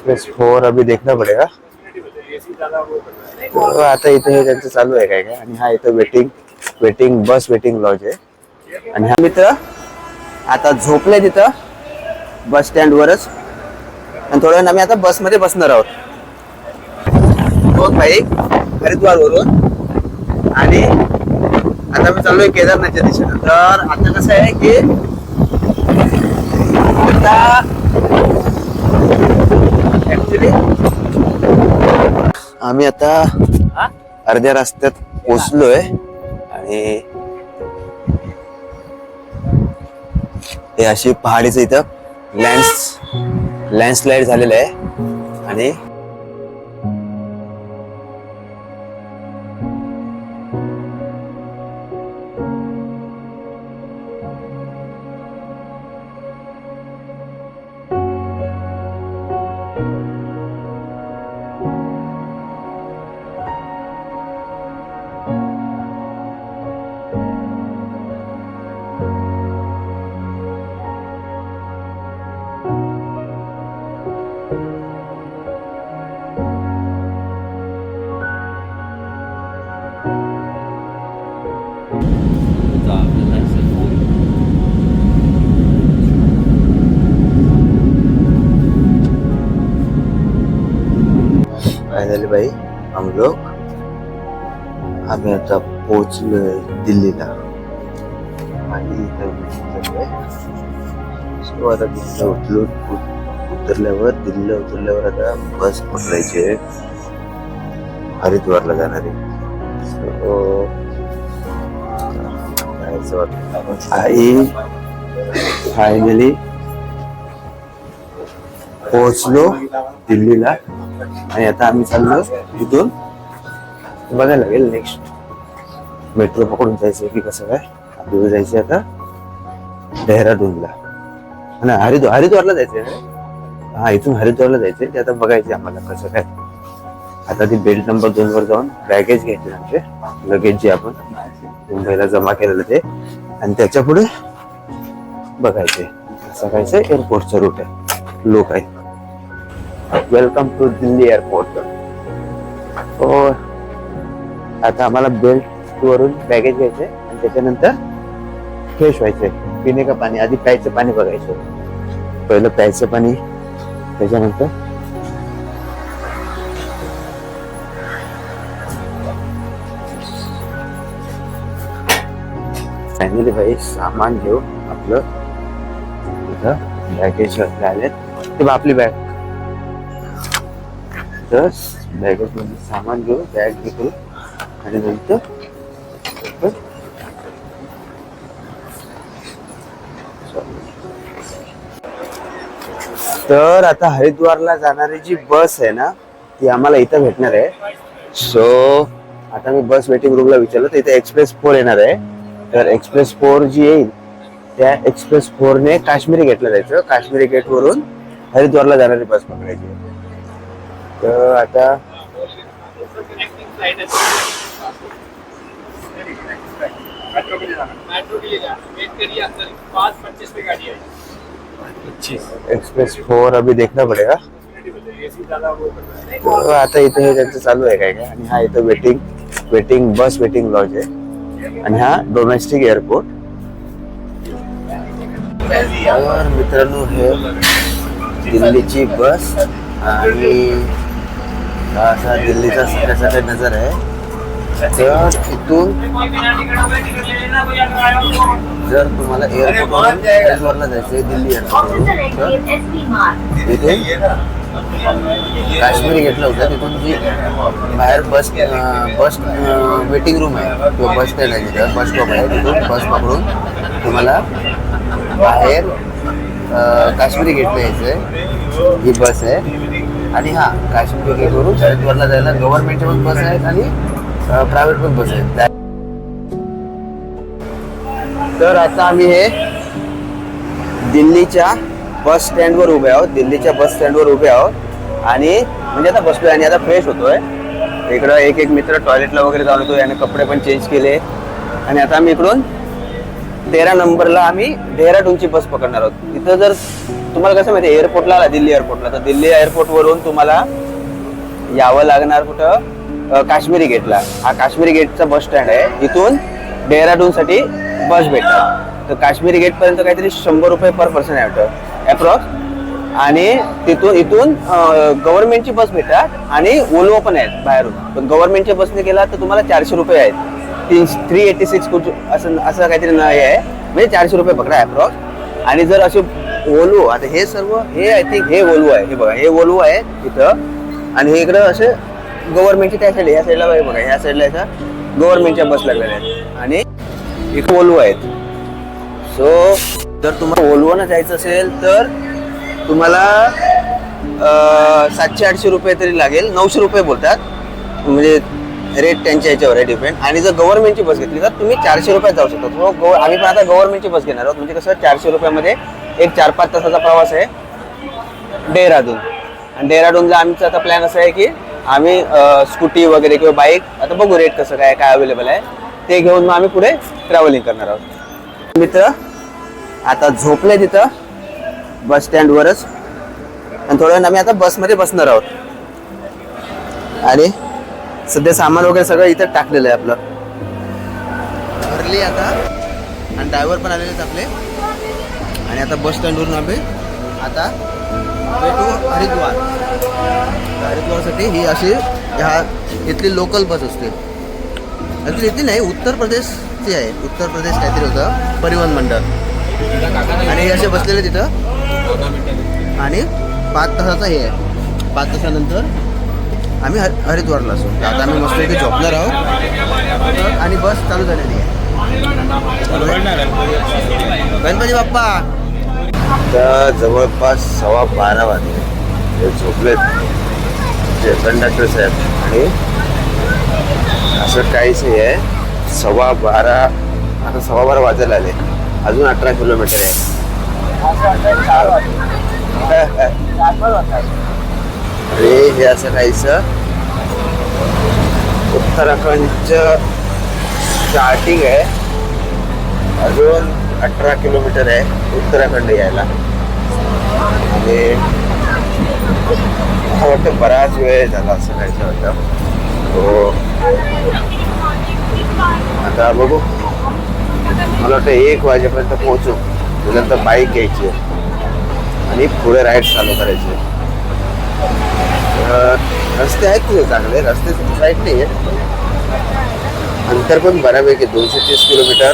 Express four अभी देखना पडेगा। तो आता इथे हे त्यांचं चालू आहे काय काय आणि हा इथं waiting waiting bus waiting lodge आहे आणि हा मित्र आता झोपले तिथं बस स्टँड वरच. आणि थोड्या आम्ही आता बसमध्ये बसणार आहोत. तो भाई हरिद्वारवरून आणि आता मी चाललोय केदारनाथच्या दिशेनं. तर आता कसं आहे की आता आम्ही आता अर्ध्या रस्त्यात पोचलोय आणि हे अशी पहाडीचं इथं लँड्स लँडस्लाइड झालेलं आहे. आणि पोहोचलोय दिल्लीला. आणि सो आता दिल्लीला उतरून उतरल्यावर दिल्लीला उतरल्यावर आता बस पकडायची आहे. हरिद्वारला जाणारी आई फायनली पोहोचलो दिल्लीला. आणि आता आम्ही चाललो इथून. बघायला लागेल नेक्स्ट मेट्रो पकडून जायचं की कसं काय? आपल्याला जायचं आता. डेहराडूनला ना? हरिद्वार हरिद्वारला जायचंय हा इथून हरिद्वारला जायचंय ते आता बघायचं आम्हाला कसं काय. आता ती बेल्ट नंबर दोन वर जाऊन बॅगेज घ्यायचे आमचे लगेज जे आपण मुंबईला जमा केलेलं ते. आणि त्याच्या पुढे बघायचे सकाळचं कायचं एअरपोर्टचं रूट आहे. लोक आहे वेलकम टू दिल्ली एअरपोर्ट हो. आता आम्हाला बेल्ट वरून बॅगेज घ्यायचे आणि त्याच्यानंतर फ्रेश व्हायचे. पिणे का पाणी? आधी प्यायचं पाणी बघायचं. पहिलं प्यायचं पाणी त्याच्यानंतर फायनली भाई सामान घेऊ आपलं इथं बॅगेज आलेत. ते आपली बॅग तर बॅगेजमध्ये सामान घेऊ बॅग घेऊ आणि नंतर तर आता हरिद्वारला जाणारी जी बस आहे ना ती आम्हाला इथं भेटणार आहे. सो आता मी बस वेटिंग रूमला विचारलं तर इथे एक्सप्रेस फोर येणार आहे. तर एक्सप्रेस फोर जी येईल त्या एक्सप्रेस फोरने काश्मीरी गेटला जायचं. काश्मीरी गेटवरून हरिद्वारला जाणारी बस पकडायची. तर आता मेट्रो के लिए जाना वेट करिए अंदर पाँच पच्चीस पे गाड़ी आई एक्सप्रेस फोर अभी देखना पडेगा। आता इथे हे त्यांचं चालू आहे काय काय आणि हा इथं waiting waiting bus waiting lodge आहे आणि हा डोमेस्टिक एअरपोर्ट तर मित्रांनो हे दिल्लीची बस आणि असा दिल्लीचा सगळ्या सगळ्या नजर आहे तर इथून जर तुम्हाला एअरपोर्टवरून हरिद्वारला जायचं दिल्ली एअरपोर्ट तर इथे काश्मीरी गेटला होतं. तिथून जी बाहेर बस बस वेटिंग रूम आहे. किंवा बस स्टँड आहे तिथं. बस स्टॉप आहे. तिथून बस पकडून तुम्हाला बाहेर काश्मीरी गेटला यायचं आहे. ही बस आहे. आणि हा काश्मीरी गेटवरून हरिद्वारला जायला गव्हर्नमेंटच्या पण बस आहेत आणि प्रायव्हेट पण बस आहेत तर आता आम्ही हे दिल्लीच्या बस स्टँडवर उभे आहोत. दिल्लीच्या बस स्टँडवर उभे आहोत. आणि म्हणजे आता बसलोय आणि आता फ्रेश होतोय. इकडं एक एक मित्र टॉयलेटला वगैरे जाऊन होतो याने कपडे पण चेंज केले. आणि आता आम्ही इकडून तेरा नंबरला आम्ही डेहराडूनची बस पकडणार आहोत. इथं जर तुम्हाला कसं माहिती एअरपोर्टला आला दिल्ली एअरपोर्टला तर दिल्ली एअरपोर्टवरून तुम्हाला यावं लागणार कुठं? काश्मीरी गेटला हा काश्मीरी गेटचा बस स्टँड आहे. इथून डेहराडून साठी बस भेटतात तर काश्मीरी गेट पर्यंत काहीतरी शंभर रुपये पर पर्सन आहे वाटतं. अप्रॉक्स आणि तिथून इथून गव्हर्नमेंटची बस भेटतात आणि ओल्वो पण आहेत बाहेरून. पण गव्हर्नमेंटच्या बसने गेला तर तुम्हाला चारशे रुपये आहेत. तीन थ्री एटी सिक्स कुठ असं असं काहीतरी न हे आहे. म्हणजे चारशे रुपये पकडा अप्रॉक्स आणि जर असे ओल्वो आता हे सर्व हे आय थिंक हे ओल्वो आहे. हे बघा हे ओल्वो आहे इथं. आणि हे इकडं असे गव्हर्नमेंटची त्या साईड ह्या साईडला बघा ह्या साईडला याचा गव्हर्नमेंटच्या बस लागलेल्या आहेत. आणि एक ओल्वो आहेत. सो जर तुम्हाला ओल्वोनं जायचं असेल तर तुम्हाला सातशे आठशे रुपये तरी लागेल. नऊशे रुपये बोलतात. म्हणजे रेट त्यांच्या याच्यावर आहे डिपेंड आणि जर गव्हर्नमेंटची बस घेतली तर तुम्ही चारशे रुपयात जाऊ शकता. तो गव- आम्ही पण आता गव्हर्नमेंटची बस घेणार आहोत. म्हणजे कसं चारशे रुपयामध्ये एक चार पाच तासाचा प्रवास आहे. डेहराडून आणि डेहराडूनला आमचा आता प्लॅन असा आहे की आम्ही स्कूटी वगैरे किंवा बाईक आता बघू रेट कसं काय काय अवेलेबल आहे. ते घेऊन मग आम्ही पुढे ट्रॅव्हलिंग करणार आहोत. मित्र आता झोपले तिथं बस स्टँडवरच आणि थोड्या वेळ आम्ही आता बसमध्ये बसणार आहोत. आणि सध्या सामान वगैरे सगळं इथं टाकलेलं आहे आपलं. भरली आता. आणि ड्रायव्हर पण आलेले आहेत आपले. आणि आता बस स्टँडवरून आम्ही आता टू हरिद्वार. हरिद्वारसाठी ही अशी ह्या इथली लोकल बस असते. ॲक्च्युली इथली नाही उत्तर प्रदेशची आहे. उत्तर प्रदेश काहीतरी होतं. परिवहन मंडळ. आणि हे असे बसलेले तिथं. आणि पाच तासाचा हे आहे. पाच तासानंतर आम्ही हर हरिद्वारला असू. आता आम्ही मस्त इथे झोपणार आहोत. आणि बस चालू झालेली आहे. गणपती बाप्पा! आता जवळपास सव्वा बारा वाजले. ते झोपलेत. जे कंडक्टर साहेब. आणि असं काहीच नाही आहे. सव्वा बारा आता सव्वा बारा वाजायला आले. अजून अठरा किलोमीटर आहे. अरे हे असं काहीचं उत्तराखंडचं स्टार्टिंग आहे. अजून अठरा किलोमीटर आहे उत्तराखंड यायला. आणि मला वाटतं बराच वेळ झाला असं काहीचं वाटतं. हो. आता बघू. मला वाटतं एक वाजेपर्यंत पोहोचू. त्यानंतर बाईक घ्यायची आहे. आणि पुढे राईड चालू करायची आहे. रस्ते आहेत तुझे चांगले. रस्ते राईट नाही आहे अंतर पण बऱ्यापैकी दोनशे तीस किलोमीटर.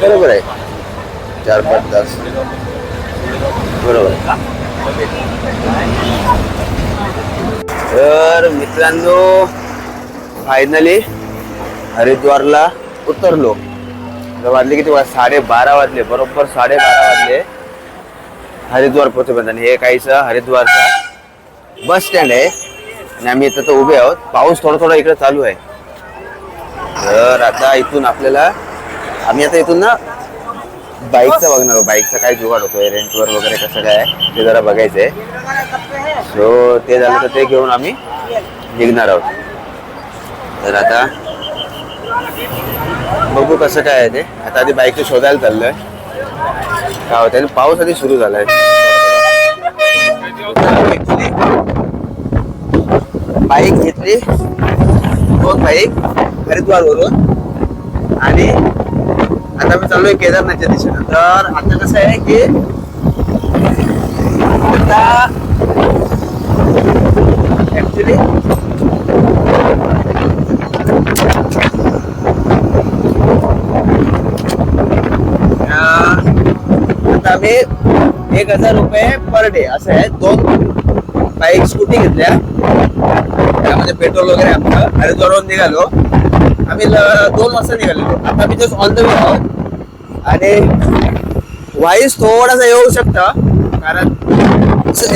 बरोबर आहे. चार पाच तास. बरोबर. तर मित्रांनो फायनली हरिद्वारला उतरलो. वाजले किती वाज? साडेबारा वाजले. बरोबर साडेबारा वाजले. हरिद्वार पोहोचेपर्यंत हे काहीचं हरिद्वारचा बस स्टँड आहे. आणि आम्ही इथं तर उभे आहोत. पाऊस थोडा थोडा इकडे चालू आहे. तर आता इथून आपल्याला आम्ही आता इथून ना बाईकचा बघणार आहोत बाईकचा काय जुगाड होतोय? रेंटवर वगैरे कसं काय? आहे, ते जरा बघायचंय. सो ते झालं तर ते घेऊन आम्ही निघणार आहोत. तर आता बघू कसं काय आहे ते. आता आधी बाईक शोधायला चाललोय. काय होत आणि पाऊस आधी सुरू झालाय. बाईक घेतली. दोन बाईक. हरिद्वार वरून आणि आता मी चाललोय केदारनाथच्या दिशेनं. तर आता कसं आहे की आता ऍक्च्युली आता आम्ही एक हजार रुपये पर डे असं आहे. दोन बाईक स्कूटी घेतल्या. त्यामध्ये पेट्रोल वगैरे आमचं. हरिद्वारवरून निघालो. आम्ही दोन वाजता निघालेलो. आता मी जस्ट ऑन द वे आहोत. आणि वाईस थोडासा येऊ शकता कारण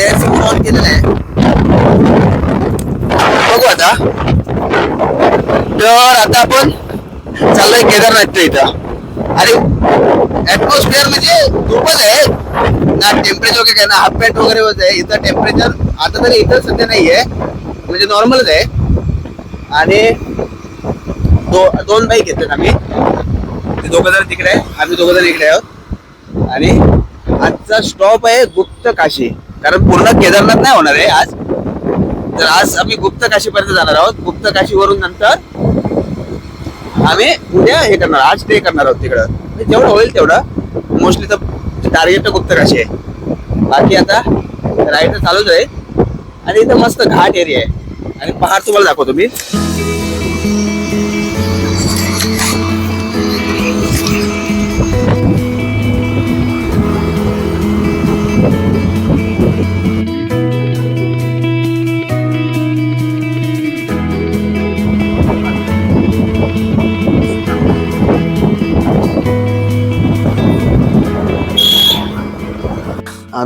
एअर ऑन केलेलं आहे. बघू आता. तर आता आपण चाललोय केदारनाथच्या इथं. अरे ऍटमॉस्फिअर म्हणजे खूपच आहे. ना टेम्परेचर वगैरे काय ना हाफ पॅन्ट वगैरे होत आहे. इथं टेम्परेचर आता तरी इथं सध्या नाही आहे म्हणजे नॉर्मलच आहे. आणि दो दोन बाईक घेतात आम्ही. ते दोघं जण तिकडे आहे आम्ही दोघं जण इकडे आहोत. आणि आजचा स्टॉप आहे गुप्त काशी. कारण पूर्ण केदारनाथ नाही होणार आहे आज. तर आज आम्ही गुप्त काशीपर्यंत जाणार आहोत. गुप्त काशीवरून नंतर आम्ही उद्या हे करणार आज ते करणार आहोत तिकडं. म्हणजे जेवढं होईल तेवढं. मोस्टली तर टार्गेट गुप्त काशी आहे. बाकी आता राईड चालूच आहे. आणि इथं मस्त घाट एरिया आहे. आणि पहाड तुम्हाला दाखवतो मी.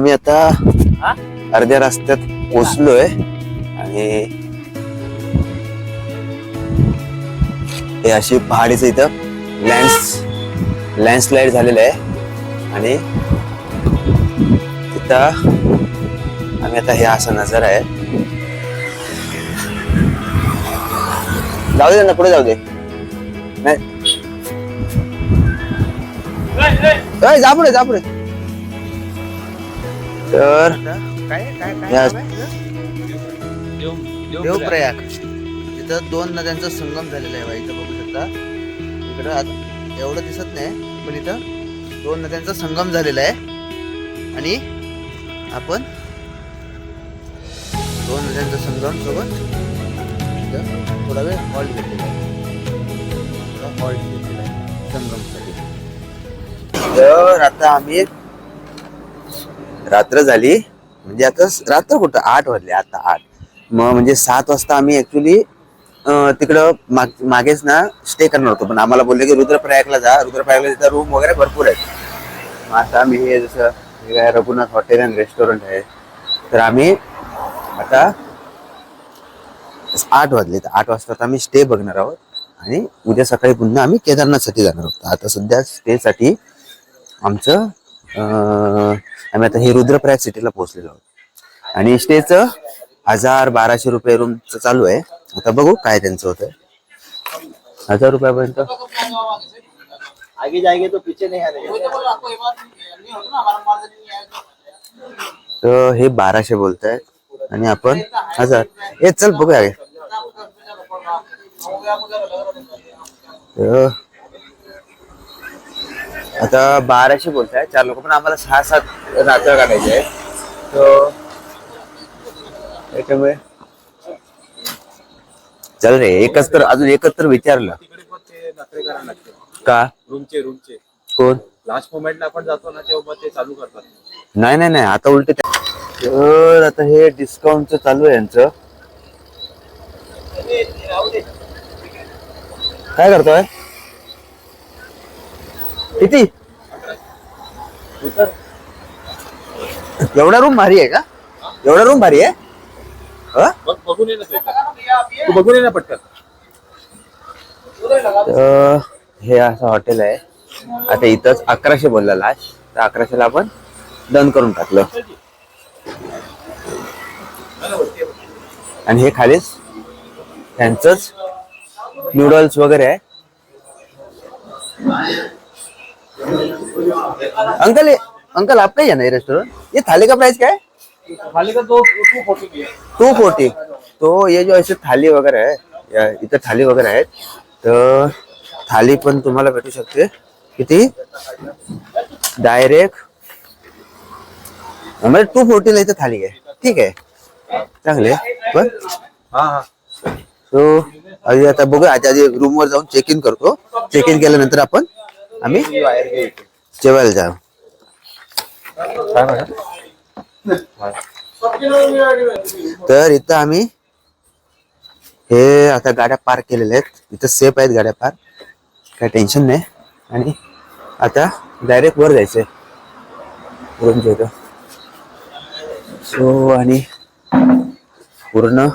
आम्ही आता अर्ध्या रस्त्यात पोचलोय आणि हे अशी पहाडीचं इथं लँड्स लँडस्लाइड झालेलं आहे. आणि तिथं आम्ही आता हे असा नजारा आहे. जाऊ दे ना पुढे जाऊ दे? नाही. जा पुढे जा पुढे. तर या- देवप्रयाग. तिथं दोन नद्यांचा संगम झालेला आहे. इथं बघू शकता. इकडं आता एवढं दिसत नाही पण इथं दोन नद्यांचा संगम झालेला आहे. आणि आपण दोन नद्यांचा संगम सोबत इथं थोडा वेळ हॉल्ट घेतलेला आहे. थोडा हॉल्ट घेतलेला आहे संगमसाठी. तर आता आम्ही रात्र झाली. म्हणजे आता रात्र कुठं? आठ वाजले आता आठ. मग म्हणजे सात वाजता आम्ही ऍक्च्युली तिकडं माग- मागेच ना स्टे करणार होतो. पण आम्हाला बोलले की रुद्रप्रयागला जा. रुद्रप्रयागला तिथं रूम वगैरे भरपूर आहेत. मग आता आम्ही हे जसं रघुनाथ हॉटेल अँड रेस्टॉरंट आहे. तर आम्ही आता आठ वाजले. तर आठ वाजता आम्ही स्टे बघणार आहोत. आणि उद्या सकाळी पुन्हा आम्ही केदारनाथसाठी जाणार आहोत. आता सध्या स्टेसाठी आमचं आम्ही आता हे रुद्रप्रयाग सिटीला पोहोचलेलो आहोत. आणि स्टेचं हजार बाराशे रुपये रूमचं चालू आहे. आता बघू काय त्यांचं होतं हजार रुपयापर्यंत? आगे जाएंगे तो पीछे नहीं आने तो तर हे बाराशे बोलतायत. आणि आपण हजार. हे चल बघूया हे. हो गया मुझे लग रहा है तर आता बाराशे बोलताय. चार लोक पण आम्हाला सहा सात रात्र काढायचे आहे त्याच्यामुळे चल रे एकच तर अजून एकच तर विचारलं. तिकडे पण ते नखरे करायला लागते का? रूमचे रूमचे. कोण? लास्ट मोमेंटला आपण जातो ना तेव्हा ते चालू करतात. नाही नाही नाही आता उलट तर आता हे डिस्काउंटचं चालू आहे यांचं. काय करतोय? किती? एवढा रूम भारी आहे का? एवढा रूम भारी आहे? ह? बघ बघून ये ना तू. बघून ये ना पटकन. हे असं हॉटेल आहे. आता इथंच अकराशे बोलला लास्ट तर अकराशेला आपण डन करून टाकलं. आणि हे खालीच त्यांचंच नूडल्स वगैरे आहे. अंकल अंकल आपका ही है ना ये रेस्टोरेंट ये थाली का प्राइस क्या है? खाली का दो टू फोर्टी फोर्टी तो ये जो ऐसे थाली वगैरे आहे या इथं थाली वगैरे आहेत तर थाली पण तुम्हाला भेटू शकते. किती? डायरेक्ट म्हणजे टू फोर्टीला इथं थाली आहे. ठीक आहे. चांगले पण? हाँ हाँ. सो आता बघू आता आधी रूम वर जाऊन चेक इन करतो. चेक इन केल्यानंतर आपण आम्ही जेवायला जाऊ. काय तर इथं आम्ही हे आता गाड्या पार्क केलेल्या आहेत. इथं सेफ आहेत गाड्या पार्क. काही टेन्शन नाही. आणि आता डायरेक्ट वर जायचंय. रूमच्या इथं सो आणि पूर्ण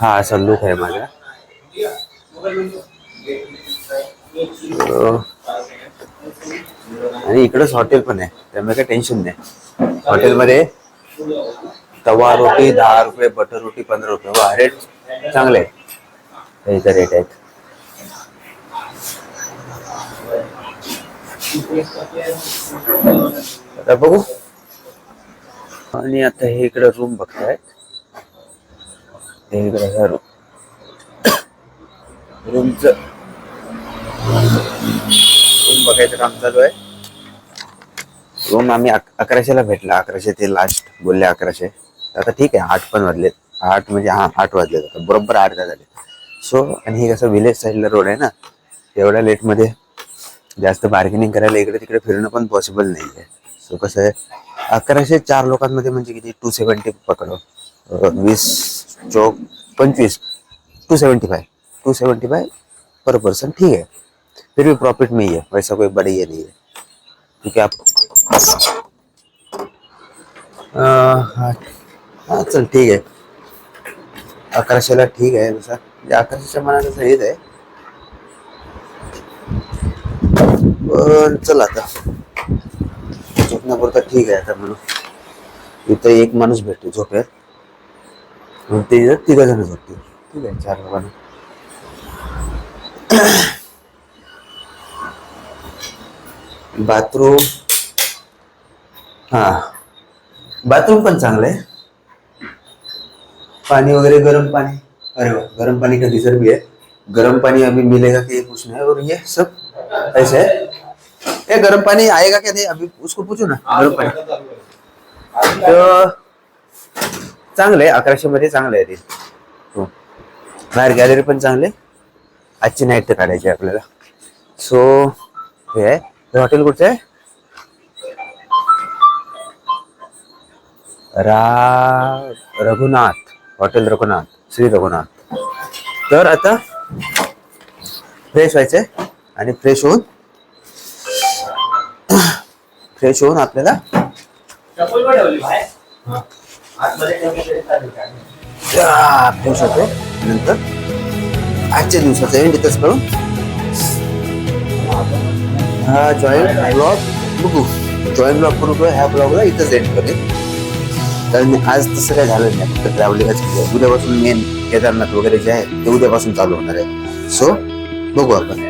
हा असा लुक आहे माझा. आणि इकडंच हॉटेल पण आहे. त्यामुळे काही टेन्शन नाही. हॉटेलमध्ये तवा रोटी दहा रुपये बटर रोटी पंधरा रुपये. वा रेट चांगले आहेत. हे रेट आहेत. आता बघू. आणि आता हे इकडे रूम बघतायत. हे इकडे रूम रूमच. रूम बघायचं काम चालू आहे. रूम आम्ही अकराशेला भेटला. अकराशे ते लास्ट बोलले अकराशे. आता ठीक आहे आठ पण वाजलेत. आठ म्हणजे हा आठ वाजलेत. आता बरोबर आठ का झाले सो आणि हे कसं विलेज साईडला रोड आहे ना एवढ्या लेटमध्ये जास्त बार्गेनिंग करायला इकडे तिकडे फिरणं पण पॉसिबल नाही आहे सो कसं आहे अकराशे चार लोकांमध्ये म्हणजे किती? टू सेवन्टी पकडो. वीस चौक पंचवीस two seventy five two seventy five per person ठीक है? फिर भी प्रॉफिट में ही है वैसा कोई बड़ी ये नहीं है। क्योंकि आप हा हा, चल ठीक आहे अकराशेला ठीक तसा म्हणजे अकराशेच्या मनात तसं हेच आहे पण चल आता। झोपण्यापुरता ठीक आहे आता म्हणून इथं एक माणूस भेटतो झोपेत ते तिघ जण झोपतील ठीक आहे चार लोकांना बाथरूम, हा, बाथरूम पण चांगलं आहे. पानी वगैरह गरम पानी अरे वाह गर्म पानी का गीजर भी है गर्म पानी अभी मिलेगा कि कुछ पूछना है और ये, सब ऐसे है ये गर्म पानी आएगा क्या नहीं अभी उसको पूछो ना. गर्म पानी तर, चांगलं अकराशे मध्ये चांगलं आहे ते. बाहेर गॅलरी पण चांगले आजची नाईट काढायची आहे आपल्याला. सो हे आहे. हे हॉटेल कुठचं आहे? रा रघुनाथ. हॉटेल रघुनाथ. श्री रघुनाथ. तर आता फ्रेश व्हायचंय आणि फ्रेश होऊन फ्रेश होऊन आपल्याला फ्रेश होतो. नंतर आजच्या दिवसाचा एंड इथंच करून हा जॉईंट ब्लॉग बघू. जॉईंट ब्लॉग करू ह्या ब्लॉगला इथंच एंड करेन. कारण आज तसं काय झालं नाही. फक्त ट्रॅव्हलिंगच म्हणजे उद्यापासून मेन केदारनाथ वगैरे जे आहे ते उद्यापासून चालू होणार आहे. सो बघू आपण.